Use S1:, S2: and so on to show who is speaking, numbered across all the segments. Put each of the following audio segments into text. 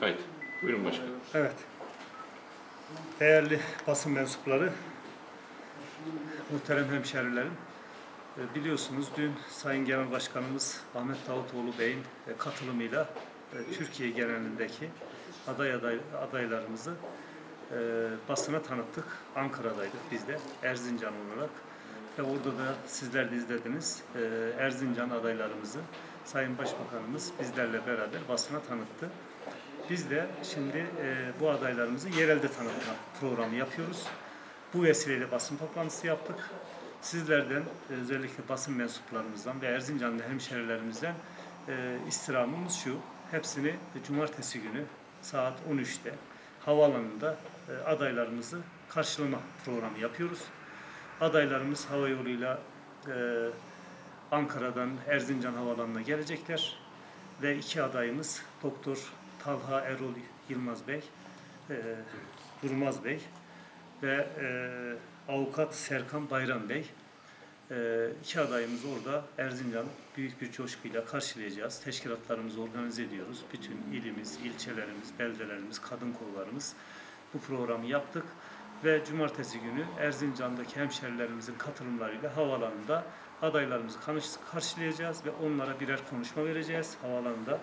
S1: Kayıt. Buyurun başkanım.
S2: Evet. Değerli basın mensupları, muhterem hemşerilerim, e, biliyorsunuz dün Sayın Genel Başkanımız Ahmet Davutoğlu Bey'in e, katılımıyla e, Türkiye genelindeki aday aday adaylarımızı basına tanıttık. Ankara'daydık biz de Erzincan olarak ve orada da sizler de izlediniz. Erzincan adaylarımızı Sayın Başbakanımız bizlerle beraber basına tanıttı. Biz de şimdi e, bu adaylarımızı yerelde tanıtma programı yapıyoruz. Bu vesileyle basın toplantısı yaptık. Sizlerden e, özellikle basın mensuplarımızdan ve Erzincanlı hemşerilerimizden e, istirhamımız şu. Hepsini cumartesi günü saat 13'te havaalanında e, adaylarımızı karşılama programı yapıyoruz. Adaylarımız hava yoluyla e, Ankara'dan Erzincan Havaalanı'na gelecekler ve iki adayımız Doktor Talha Erol Yılmaz Bey, e, Durmaz Bey ve e, avukat Serkan Bayram Bey. E, iki adayımız orada Erzincan büyük bir coşkuyla karşılayacağız. Teşkilatlarımızı organize ediyoruz. Bütün ilimiz, ilçelerimiz, beldelerimiz, kadın kollarımız bu programı yaptık. Ve cumartesi günü Erzincan'daki hemşerilerimizin katılımlarıyla havaalanında adaylarımızı karşı- karşılayacağız ve onlara birer konuşma vereceğiz havaalanında.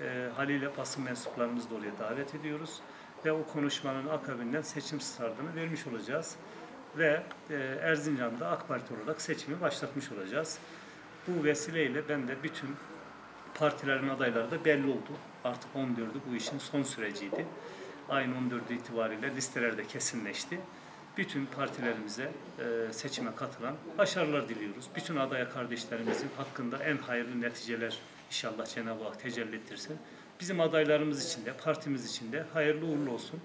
S2: E, haliyle basın mensuplarımızı da oraya davet ediyoruz. Ve o konuşmanın akabinden seçim startını vermiş olacağız. Ve e, Erzincan'da AK Parti olarak seçimi başlatmış olacağız. Bu vesileyle ben de bütün partilerin adayları da belli oldu. Artık 14'ü bu işin son süreciydi. Ayın 14'ü itibariyle listeler de kesinleşti. Bütün partilerimize e, seçime katılan başarılar diliyoruz. Bütün adaya kardeşlerimizin hakkında en hayırlı neticeler inşallah Cenab-ı Hak tecelli ettirsin. Bizim adaylarımız için de, partimiz için de hayırlı uğurlu olsun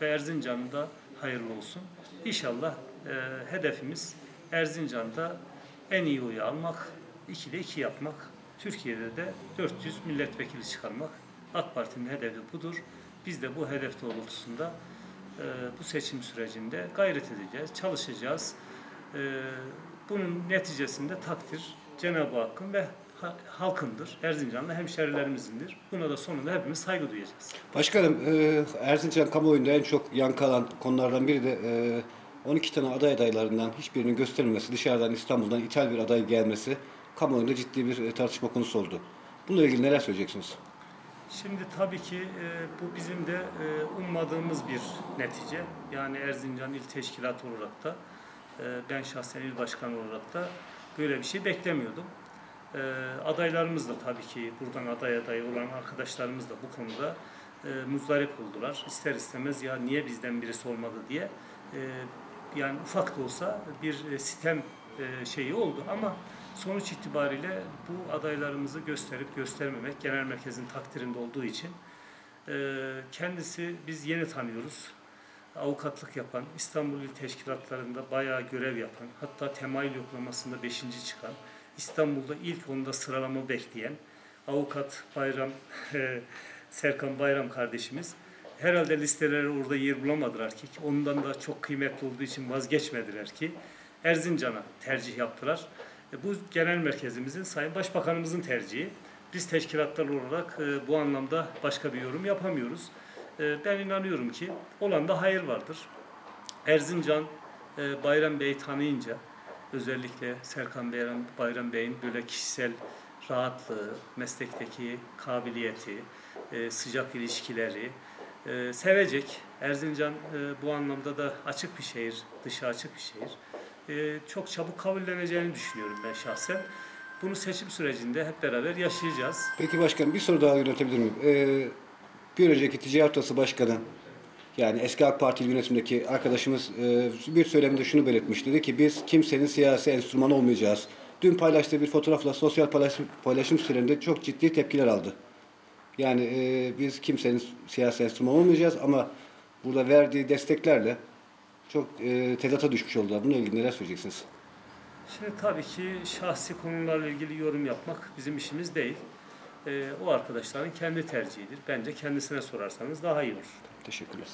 S2: ve Erzincan'ın da hayırlı olsun. İnşallah e, hedefimiz Erzincan'da en iyi oyu almak, 2'de 2 yapmak, Türkiye'de de 400 milletvekili çıkarmak. AK Parti'nin hedefi budur. Biz de bu hedef doğrultusunda e, bu seçim sürecinde gayret edeceğiz, çalışacağız. E, bunun neticesinde takdir Cenab-ı Hakk'ın ve ha- halkındır. Erzincanlı hemşerilerimizin Buna da sonunda hepimiz saygı duyacağız.
S3: Başkanım, e, Erzincan kamuoyunda en çok yankı alan konulardan biri de e, 12 tane aday adaylarından hiçbirinin gösterilmesi, dışarıdan İstanbul'dan ithal bir aday gelmesi kamuoyunda ciddi bir e, tartışma konusu oldu. Bununla ilgili neler söyleyeceksiniz?
S2: Şimdi tabii ki e, bu bizim de e, ummadığımız bir netice. Yani Erzincan İl Teşkilatı olarak da e, ben şahsen il başkanı olarak da böyle bir şey beklemiyordum. E, adaylarımız da tabii ki buradan aday adayı olan arkadaşlarımız da bu konuda e, muzdarip oldular. İster istemez ya niye bizden birisi olmadı diye e, yani ufak da olsa bir sitem e, şeyi oldu ama sonuç itibariyle bu adaylarımızı gösterip göstermemek genel merkezin takdirinde olduğu için e, kendisi biz yeni tanıyoruz. Avukatlık yapan, İstanbul İl Teşkilatlarında bayağı görev yapan, hatta temayül yoklamasında 5. çıkan, İstanbul'da ilk onda sıralama bekleyen avukat Bayram Serkan Bayram kardeşimiz herhalde listelere orada yer bulamadılar ki ondan da çok kıymetli olduğu için vazgeçmediler ki Erzincan'a tercih yaptılar. E, bu genel merkezimizin Sayın Başbakanımızın tercihi. Biz teşkilatlar olarak e, bu anlamda başka bir yorum yapamıyoruz. E, ben inanıyorum ki olan da hayır vardır. Erzincan e, Bayram Bey'i tanıyınca özellikle Serkan Bayram, Bayram Bey'in böyle kişisel rahatlığı, meslekteki kabiliyeti, e, sıcak ilişkileri e, sevecek. Erzincan bu anlamda da açık bir şehir, dışı açık bir şehir. Çok çabuk kabulleneceğini düşünüyorum ben şahsen. Bunu seçim sürecinde hep beraber yaşayacağız.
S3: Peki başkanım bir soru daha yöneltebilir miyim? E, bir önceki Ticaret Odası Başkanı yani eski AK Parti yönetimindeki arkadaşımız e, bir söyleminde şunu belirtmiş. Dedi ki biz kimsenin siyasi enstrümanı olmayacağız. Dün paylaştığı bir fotoğrafla sosyal paylaşım, paylaşım sitelerinde çok ciddi tepkiler aldı. Yani e, biz kimsenin siyasi enstrümanı olmayacağız ama burada verdiği desteklerle çok e, tezata düşmüş oldular. Bununla ilgili neler söyleyeceksiniz?
S2: Şimdi tabii ki şahsi konularla ilgili yorum yapmak bizim işimiz değil. E, o arkadaşların kendi tercihidir. Bence kendisine sorarsanız daha iyi olur.
S3: Teşekkürler.